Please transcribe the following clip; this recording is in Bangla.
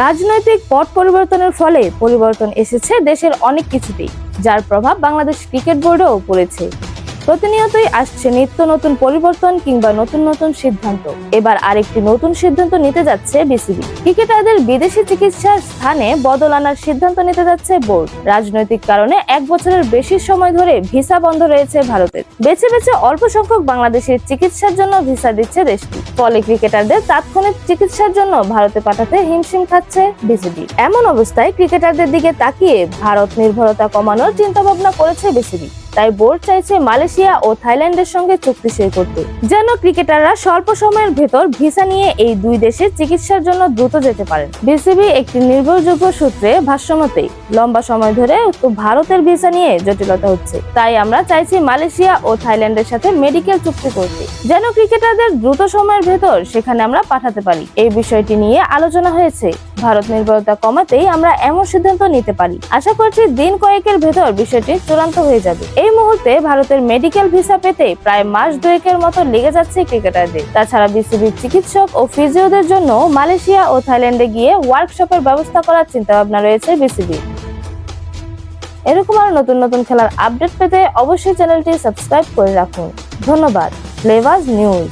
রাজনৈতিক পট পরিবর্তনের ফলে পরিবর্তন এসেছে দেশের অনেক কিছুতেই, যার প্রভাব বাংলাদেশ ক্রিকেট বোর্ডেও পড়েছে। প্রতিনিয়তই আসছে নিত্য নতুন পরিবর্তন কিংবা নতুন নতুন সিদ্ধান্ত। এবার আরেকটি নতুন সিদ্ধান্ত নিতে যাচ্ছে বিসিবি। ক্রিকেটারদের বিদেশি চিকিৎসার স্থানে বদল আনার সিদ্ধান্ত নিতে যাচ্ছে বোর্ড। রাজনৈতিক কারণে এক বছরের বেশি সময় ধরে ভিসা বন্ধ রয়েছে ভারতের। বেছে বেছে অল্প সংখ্যক বাংলাদেশের চিকিৎসার জন্য ভিসা দিচ্ছে দেশটি। ফলে ক্রিকেটারদের তাৎক্ষণিক চিকিৎসার জন্য ভারতে পাঠাতে হিমশিম খাচ্ছে বিসিবি। এমন অবস্থায় ক্রিকেটারদের দিকে তাকিয়ে ভারত নির্ভরতা কমানোর চিন্তা ভাবনা করেছে বিসিবি। তাই বোর্ড চাইছে মালয়েশিয়া ও থাইল্যান্ডের সঙ্গে চুক্তি সই করতে। যেন ক্রিকেটাররা স্বল্প সময়ের ভেতর ভিসা নিয়ে এই দুই দেশে চিকিৎসার জন্য দ্রুত যেতে পারেন। বিসিবি একটি নির্ভরযোগ্য সূত্রে ভাষ্যমতেই লম্বা সময় ধরে তো ভারতের ভিসা নিয়ে জটিলতা হচ্ছে। তাই আমরা চাইছি মালয়েশিয়া ও থাইল্যান্ডের সাথে মেডিকেল চুক্তি করতে। যেন ক্রিকেটারদের দ্রুত সময়ের ভেতর সেখানে আমরা পাঠাতে পারি। এই বিষয়টি নিয়ে আলোচনা হয়েছে। ভারত নির্ভরতা কমাতেই আমরা এমন সিদ্ধান্ত নিতে পারি। আশা করছি দিন কয়েকের ভেতর বিষয়টি চূড়ান্ত হয়ে যাবে। এই মুহূর্তে ভারতের মেডিকেল ভিসা পেতে প্রায় মাস দুয়েকের মতো লেগে যাচ্ছে ক্রিকেটারদের। তাছাড়া বিসিবির চিকিৎসক ও ফিজিওদের জন্য মালয়েশিয়া ও থাইল্যান্ডে গিয়ে ওয়ার্কশপের ব্যবস্থা করার চিন্তাভাবনা রয়েছে বিসিবি এরকম আরও নতুন নতুন খেলার আপডেট পেতে অবশ্যই চ্যানেলটি সাবস্ক্রাইব করে রাখুন। ধন্যবাদ। Flavours news